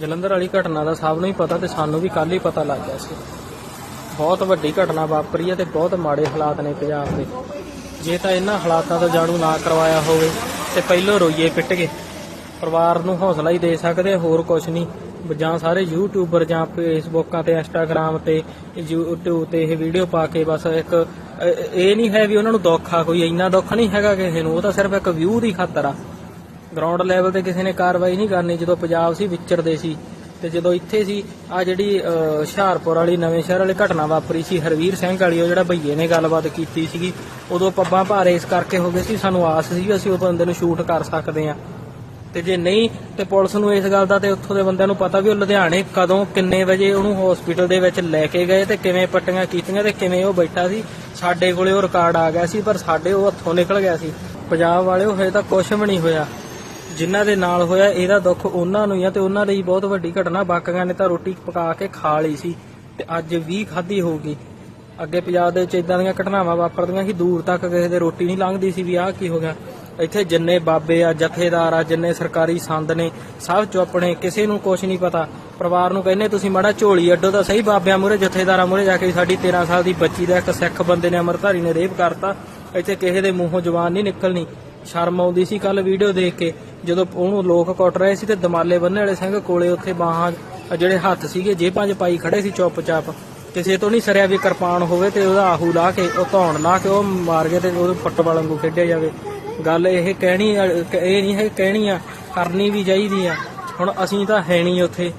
ਜਲੰਧਰ ਵਾਲੀ ਘਟਨਾ ਦਾ ਸਭ ਨੂੰ ਹੀ ਪਤਾ ਤੇ ਸਾਨੂੰ ਵੀ ਕੱਲ ਹੀ ਪਤਾ ਲੱਗ ਗਿਆ ਸੀ। ਬਹੁਤ ਵੱਡੀ ਘਟਨਾ ਵਾਪਰੀ ਹੈ ਤੇ ਬਹੁਤ ਮਾੜੇ ਹਾਲਾਤ ਨੇ ਪੰਜਾਬ ਦੇ। ਜੇ ਤਾਂ ਇਹਨਾਂ ਹਾਲਾਤਾਂ ਤੋਂ ਜਾਣੂ ਨਾ ਕਰਵਾਇਆ ਹੋਵੇ ਤੇ ਪਹਿਲੋਂ ਰੋਈਏ ਪਿੱਟ ਕੇ। ਪਰਿਵਾਰ ਨੂੰ ਹੌਸਲਾ ਹੀ ਦੇ ਸਕਦੇ, ਹੋਰ ਕੁਝ ਨਹੀਂ। ਜਾਂ ਸਾਰੇ ਯੂਟਿਊਬਰ ਜਾਂ ਫੇਸਬੁੱਕਾਂ ਤੇ ਇੰਸਟਾਗ੍ਰam ਤੇ YouTube ਤੇ ਇਹ ਵੀਡੀਓ ਪਾ ਕੇ ਬਸ ਇੱਕ, ਇਹ ਨਹੀਂ ਹੈ ਵੀ ਉਹਨਾਂ ਨੂੰ ਦੁੱਖ ਆ ਕੋਈ, ਇੰਨਾ ਦੁੱਖ ਨਹੀਂ ਹੈਗਾ ਕਿਸੇ ਨੂੰ। ਉਹ ਤਾਂ ਸਿਰਫ ਇੱਕ ਵਿਊ ਦੀ ਖਾਤਰ ਆ। ਗਰਾਊਂਡ ਲੈਵਲ ਤੇ ਕਿਸੇ ਨੇ ਕਾਰਵਾਈ ਨਹੀਂ ਕਰਨੀ, ਜਦੋਂ ਪੰਜਾਬ ਸੀ ਵਿਚਰਦੇ ਸੀ। ਤੇ ਜਦੋਂ ਇੱਥੇ ਸੀ ਆ ਜਿਹੜੀ ਹੁਸ਼ਿਆਰਪੁਰ ਵਾਲੀ ਨਵੇਂ ਸ਼ਹਿਰ ਵਾਲੀ ਘਟਨਾ ਵਾਪਰੀ ਸੀ, ਹਰਵੀਰ ਸਿੰਘ ਵਾਲੀ, ਉਹ ਜਿਹੜਾ ਭਈਏ ਨੇ ਗੱਲਬਾਤ ਕੀਤੀ ਸੀਗੀ, ਉਦੋਂ ਪੱਬਾਂ ਭਾਰੇ ਇਸ ਕਰਕੇ ਹੋ ਗਏ ਸੀ, ਸਾਨੂੰ ਆਸ ਸੀ ਵੀ ਅਸੀਂ ਉਹ ਬੰਦੇ ਨੂੰ ਸ਼ੂਟ ਕਰ ਸਕਦੇ ਆ ਤੇ ਜੇ ਨਹੀਂ, ਤੇ ਪੁਲਿਸ ਨੂੰ ਇਸ ਗੱਲ ਦਾ ਤੇ ਉੱਥੋਂ ਦੇ ਬੰਦਿਆਂ ਨੂੰ ਪਤਾ ਵੀ ਉਹ ਲੁਧਿਆਣੇ ਕਦੋਂ, ਕਿੰਨੇ ਵਜੇ ਉਹਨੂੰ ਹਸਪੀਟਲ ਦੇ ਵਿੱਚ ਲੈ ਕੇ ਗਏ ਤੇ ਕਿਵੇਂ ਪੱਟੀਆਂ ਕੀਤੀਆਂ ਤੇ ਕਿਵੇਂ ਉਹ ਬੈਠਾ ਸੀ। ਸਾਡੇ ਕੋਲੇ ਉਹ ਰਿਕਾਰਡ ਆ ਗਿਆ ਸੀ, ਪਰ ਸਾਡੇ ਉਹ ਹੱਥੋਂ ਨਿਕਲ ਗਿਆ ਸੀ। ਪੰਜਾਬ ਵਾਲੇ ਹੋਏ ਤਾਂ ਕੁਝ ਵੀ ਨਹੀਂ ਹੋਇਆ। ਜਿਨ੍ਹਾਂ ਦੇ ਨਾਲ ਹੋਇਆ ਇਹਦਾ ਦੁੱਖ ਉਹਨਾਂ ਨੂੰ ਹੀ ਆ ਤੇ ਉਹਨਾਂ ਲਈ ਬਹੁਤ ਵੱਡੀ ਘਟਨਾ। ਬਾਕੀਆਂ ਨੇ ਤਾਂ ਰੋਟੀ ਪਕਾ ਕੇ ਖਾ ਲਈ ਸੀ ਤੇ ਅੱਜ ਵੀ ਖਾਧੀ ਹੋਊਗੀ। ਅੱਗੇ ਪੰਜਾਬ ਦੇ ਵਿੱਚ ਇਦਾਂ ਦੀਆਂ ਘਟਨਾਵਾਂ ਵਾਪਰਦੀਆਂ ਸੀ ਦੂਰ ਤੱਕ ਕਿਸੇ ਦੇ ਰੋਟੀ ਨਹੀਂ ਲੰਘਦੀ ਸੀ ਵੀ ਆਹ ਕੀ ਹੋ ਗਿਆ। ਇੱਥੇ ਜਿੰਨੇ ਬਾਬੇ ਆ, ਜਥੇਦਾਰ ਆ, ਜਿੰਨੇ ਸਰਕਾਰੀ ਸੰਦ ਨੇ, ਸਭ ਚੁੱਪ ਨੇ, ਕਿਸੇ ਨੂੰ ਕੁਝ ਨਹੀਂ ਪਤਾ। ਪਰਿਵਾਰ ਨੂੰ ਕਹਿੰਦੇ, ਤੁਸੀਂ ਮਾੜਾ ਝੋਲੀ ਅੱਡੋ ਤਾਂ ਸਹੀ ਬਾਬਿਆਂ ਮੂਰੇ ਜਥੇਦਾਰਾਂ ਮੂਰੇ ਜਾ ਕੇ ਸਾਡੀ 13 ਸਾਲ ਦੀ ਬੱਚੀ ਦਾ ਇੱਕ ਸਿੱਖ ਬੰਦੇ ਨੇ ਅਮਰਧਾਰੀ ਨੇ ਰੇਪ ਕਰਤਾ। ਇੱਥੇ ਕਿਸੇ ਦੇ ਮੂੰਹੋਂ ਜ਼ੁਬਾਨ ਨਹੀਂ ਨਿਕਲਣੀ। ਸ਼ਰਮ ਆਉਂਦੀ ਸੀ ਕੱਲ ਵੀਡੀਓ ਦੇਖ ਕੇ, ਜਦੋਂ ਉਹਨੂੰ ਲੋਕ ਕੁੱਟ ਰਹੇ ਸੀ ਤੇ ਦਮਾਲੇ ਬੰਨੇ ਵਾਲੇ ਸਿੰਘ ਕੋਲੇ ਉੱਥੇ ਬਾਹਾਂ ਜਿਹੜੇ ਹੱਥ ਸੀਗੇ ਜੇਬਾਂ 'ਚ ਪਾਈ ਖੜੇ ਸੀ ਚੁੱਪਚਾਪ। ਕਿਸੇ ਤੋਂ ਨਹੀਂ ਸਰਿਆ ਵੀ ਕਿਰਪਾਨ ਹੋਵੇ ਤੇ ਉਹਦਾ ਆਹੂ ਲਾ ਕੇ, ਉਹ ਧੌਣ ਲਾ ਕੇ ਉਹ ਮਾਰ ਕੇ ਤੇ ਉਹਦੇ ਫੁੱਟਬਾਲ ਵਾਂਗੂ ਖੇਡਿਆ ਜਾਵੇ। ਗੱਲ ਇਹ ਕਹਿਣੀ, ਇਹ ਨਹੀਂ ਹੈ ਕਹਿਣੀ ਆ ਕਰਨੀ ਵੀ ਚਾਹੀਦੀ ਆ ਹੁਣ ਅਸੀਂ ਤਾਂ ਹੈ ਨਹੀਂ ਉੱਥੇ।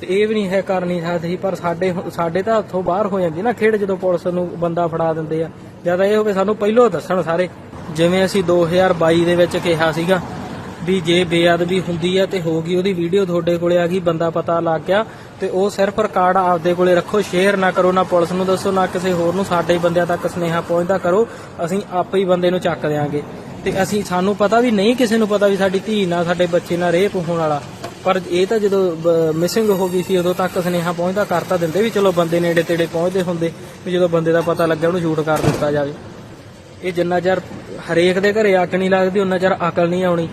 ਤੇ ਇਹ ਵੀ ਨਹੀਂ ਹੈ ਕਰਨੀ ਨਹੀਂ ਸਕਦੇ ਪਰ ਸਾਡੇ ਸਾਡੇ ਤਾਂ ਹੱਥੋਂ ਬਾਹਰ ਹੋ ਜਾਂਦੀ ਨਾ ਖੇਡ ਜਦੋਂ ਪੁਲਿਸ ਨੂੰ ਬੰਦਾ ਫੜਾ ਦਿੰਦੇ ਆ। ਜਦ ਇਹ ਹੋਵੇ ਸਾਨੂੰ ਪਹਿਲਾਂ ਦੱਸਣ ਸਾਰੇ ਜਿਵੇਂ ਅਸੀਂ 2022 ਦੇ ਵਿੱਚ ਕਿਹਾ ਸੀਗਾ ਵੀ ਜੇ ਬੇਅਦਬੀ ਹੁੰਦੀ ਹੈ ਤੇ ਹੋ ਗਈ ਉਹਦੀ ਵੀਡੀਓ ਤੁਹਾਡੇ ਕੋਲੇ ਆ ਗਈ, ਬੰਦਾ ਪਤਾ ਲੱਗ ਗਿਆ ਤੇ ਉਹ ਸਿਰਫ ਰਿਕਾਰਡ ਆਪਦੇ ਕੋਲੇ ਰੱਖੋ, ਸ਼ੇਅਰ ਨਾ ਕਰੋ, ਨਾ ਪੁਲਿਸ ਨੂੰ ਦੱਸੋ, ਨਾ ਕਿਸੇ ਹੋਰ ਨੂੰ, ਸਾਡੇ ਬੰਦਿਆਂ ਤੱਕ ਸੁਨੇਹਾ ਪਹੁੰਚਦਾ ਕਰੋ, ਅਸੀਂ ਆਪੇ ਹੀ ਬੰਦੇ ਨੂੰ ਚੱਕ ਦਿਆਂਗੇ। ਤੇ ਅਸੀਂ, ਸਾਨੂੰ ਪਤਾ ਵੀ ਨਹੀਂ ਕਿਸੇ ਨੂੰ ਪਤਾ ਵੀ ਸਾਡੀ ਧੀ ਨਾਲ ਸਾਡੇ ਬੱਚੇ ਨਾਲ ਰੇਪ ਹੋਣ ਵਾਲਾ। ਪਰ ਇਹ ਤਾਂ ਜਦੋਂ ਮਿਸਿੰਗ ਹੋ ਗਈ ਸੀ, ਉਦੋਂ ਤੱਕ ਸੁਨੇਹਾ ਪਹੁੰਚਦਾ ਕਰਤਾ ਦਿੰਦੇ ਵੀ ਚਲੋ ਬੰਦੇ ਨੇੜੇ ਤੇੜੇ ਪਹੁੰਚਦੇ ਹੁੰਦੇ, ਵੀ ਜਦੋਂ ਬੰਦੇ ਦਾ ਪਤਾ ਲੱਗਿਆ ਉਹਨੂੰ ਸ਼ੂਟ ਕਰ ਦਿੱਤਾ ਜਾਵੇ। ਇਹ ਜਿੰਨਾ ਚਿਰ ਹਰੇਕ ਦੇ ਘਰੇ ਅੱਗ ਨਹੀਂ ਲੱਗਦੀ, ਉਹਨਾਂ ਚਿਰ ਅਕਲ ਨਹੀਂ ਆਉਣੀ।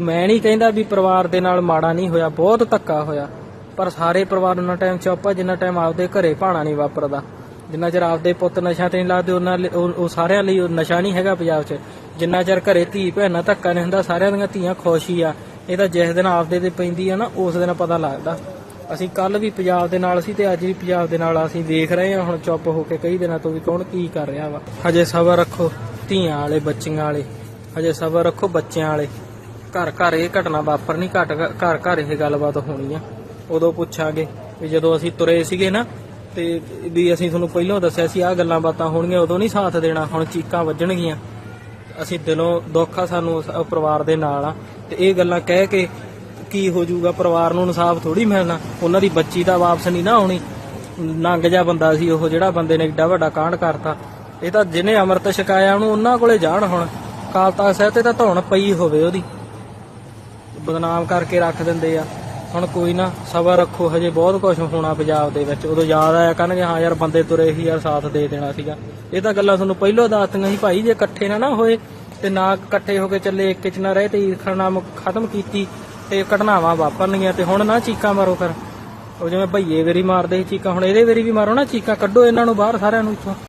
ਮੈਂ ਨਹੀਂ ਕਹਿੰਦਾ ਵੀ ਪਰਿਵਾਰ ਦੇ ਨਾਲ ਮਾੜਾ ਨਹੀਂ ਹੋਇਆ, ਬਹੁਤ ਧੱਕਾ ਹੋਇਆ। ਪਰ ਸਾਰੇ ਪਰਿਵਾਰ ਉਹਨਾਂ ਟਾਈਮ ਚੁੱਪ ਜਿੰਨਾ ਟਾਈਮ ਆਪਦੇ ਘਰੇ ਭਾਣਾ ਨਹੀਂ ਵਾਪਰਦਾ। ਜਿੰਨਾ ਚਿਰ ਆਪਦੇ ਪੁੱਤ ਨਸ਼ਾ ਤੇ ਨਹੀਂ ਲੱਗਦੇ, ਉਹਨਾਂ ਉਹ ਸਾਰਿਆਂ ਲਈ ਉਹ ਨਸ਼ਾ ਨਹੀਂ ਹੈਗਾ ਪੰਜਾਬ 'ਚ। ਜਿੰਨਾ ਚਿਰ ਘਰੇ ਧੀ ਭੈਣਾਂ ਧੱਕਾ ਨਹੀਂ ਹੁੰਦਾ, ਸਾਰਿਆਂ ਦੀਆਂ ਧੀਆਂ ਖੁਸ਼ ਹੀ ਆ। ਇਹ ਤਾਂ ਜਿਸ ਦਿਨ ਆਪਦੇ ਤੇ ਪੈਂਦੀ ਆ ਨਾ, ਉਸ ਦਿਨ ਪਤਾ ਲੱਗਦਾ। ਅਸੀਂ ਕੱਲ ਵੀ ਪੰਜਾਬ ਦੇ ਨਾਲ ਸੀ ਤੇ ਅੱਜ ਵੀ ਪੰਜਾਬ ਦੇ ਨਾਲ ਅਸੀਂ ਦੇਖ ਰਹੇ ਹਾਂ ਹੁਣ ਚੁੱਪ ਹੋ ਕੇ ਕਈ ਦਿਨਾਂ ਤੋਂ ਵੀ ਕੌਣ ਕੀ ਕਰ ਰਿਹਾ ਵਾ। ਹਜੇ ਸਬਰ ਰੱਖੋ। ਧੀਆਂ ਵਾਲੇ, ਬੱਚੀਆਂ ਵਾਲੇ। ਹਜੇ ਸਬਰ ਰੱਖੋ ਬੱਚਿਆਂ ਵਾਲੇ। ਘਰ ਘਰ ਇਹ ਘਟਨਾ ਵਾਪਰਨੀ ਘਟ ਘਰ ਘਰ ਇਹ ਗੱਲਬਾਤ ਹੋਣੀ ਆ। ਉਦੋਂ ਪੁੱਛਾਂਗੇ ਵੀ ਜਦੋਂ ਅਸੀਂ ਤੁਰੇ ਸੀਗੇ ਨਾ, ਤੇ ਵੀ ਅਸੀਂ ਤੁਹਾਨੂੰ ਪਹਿਲਾਂ ਦੱਸਿਆ ਸੀ, ਆਹ ਗੱਲਾਂ ਬਾਤਾਂ ਹੋਣਗੀਆਂ, ਉਦੋਂ ਨਹੀਂ ਸਾਥ ਦੇਣਾ, ਹੁਣ ਚੀਕਾਂ ਵੱਜਣਗੀਆਂ। ਅਸੀਂ ਦਿਲੋਂ ਦੁੱਖ ਆ ਸਾਨੂੰ ਪਰਿਵਾਰ ਦੇ ਨਾਲ ਆ। ਤੇ ਇਹ ਗੱਲਾਂ ਕਹਿ ਕੇ ਕੀ ਹੋ ਜਾਊਗਾ, ਪਰਿਵਾਰ ਨੂੰ ਇਨਸਾਫ ਥੋੜੀ ਮਿਲਣਾ। ਉਹਨਾਂ ਦੀ ਬੱਚੀ ਤਾਂ ਵਾਪਸ ਨਹੀਂ ਨਾ ਆਉਣੀ। ਨੰਗ ਜਾ ਬੰਦਾ ਸੀ ਉਹ, ਜਿਹੜਾ ਬੰਦੇ ਨੇ ਏਡਾ ਵੱਡਾ ਕਾਂਡ ਕਰਤਾ। ਇਹ ਤਾਂ ਜਿਹਨੇ ਅੰਮ੍ਰਿਤ ਛਕਾਇਆ ਉਹਨੂੰ ਉਹਨਾਂ ਕੋਲੇ ਜਾਣ ਹੁਣ। ਕਾਲ ਤਖਤ ਸਾਹਿਬ ਤੇ ਤਾਂ ਧੌਣ ਪਈ ਹੋਵੇ ਉਹਦੀ। ਬਦਨਾਮ ਕਰਕੇ ਰੱਖ ਦਿੰਦੇ ਆ। ਹੁਣ ਕੋਈ ਨਾ, ਸਬਰ ਰੱਖੋ, ਹਜੇ ਬਹੁਤ ਕੁਝ ਹੋਣਾ ਪੰਜਾਬ ਦੇ ਵਿੱਚ। ਉਦੋਂ ਯਾਦ ਆਇਆ ਕਹਿੰਗੇ ਹਾਂ ਯਾਰ ਬੰਦੇ ਤੁਰੇ ਸੀ, ਯਾਰ ਸਾਥ ਦੇ ਦੇਣਾ ਸੀਗਾ। ਇਹ ਤਾਂ ਗੱਲਾਂ ਤੁਹਾਨੂੰ ਪਹਿਲਾਂ ਦੱਸਤੀਆਂ ਸੀ ਭਾਈ, ਜੇ ਇਕੱਠੇ ਨਾ ਨਾ ਹੋਏ ਤੇ ਨਾ ਇਕੱਠੇ ਹੋ ਕੇ ਚੱਲੇ, ਇੱਕ ਚ ਨਾ ਰਹੇ ਤੇ ਈਰਖਾ ਨਾਮ ਖਤਮ ਕੀਤੀ ਤੇ ਘਟਨਾਵਾਂ ਵਾਪਰਨੀਆਂ ਤੇ ਹੁਣ ਨਾ ਚੀਕਾਂ ਮਾਰੋ ਫਿਰ। ਉਹ ਜਿਵੇਂ ਭਈਏ ਵੇਰੀ ਮਾਰਦੇ ਸੀ ਚੀਕਾਂ, ਹੁਣ ਇਹਦੇ ਵੇਰੀ ਵੀ ਮਾਰੋ ਨਾ ਚੀਕਾਂ, ਕੱਢੋ ਇਹਨਾਂ ਨੂੰ ਬਾਹਰ ਸਾਰਿਆਂ ਨੂੰ ਇੱਥੋਂ।